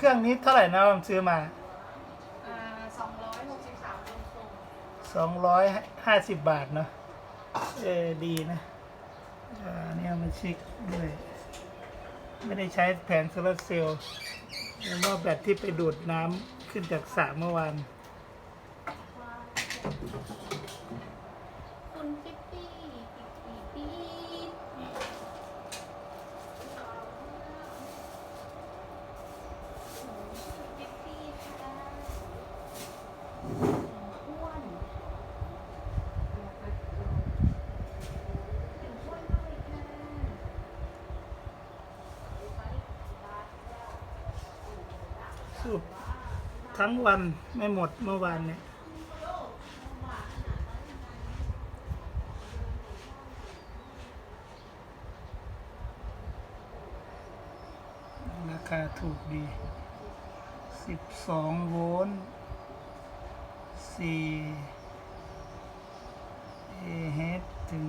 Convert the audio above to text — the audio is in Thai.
เครื่องนี้เท่าไหร่นะผมซื้อมาอ่าสองร้อยหกสิบสามเป็นส่งสองร้อยห้าสิบบาทเนาะเออดีนะอ่าเนี่ยมันชิคด้วยไม่ได้ใช้แผงโซลาร์เซลล์แล้วก็แบตที่ไปดูดน้ำขึ้นจากสระเมื่อวานคุณปิ๊ปปี้ปิ๊ปปี้ปิ๊ปปิ๊ปปี้ค่ะอ้วนอ้วนมากเลยค่ะ สูบทั้งวันไม่หมดเมื่อวานเนี่ยราคาถูกดีสิบสองโวลต์สี่เอเฮดถึง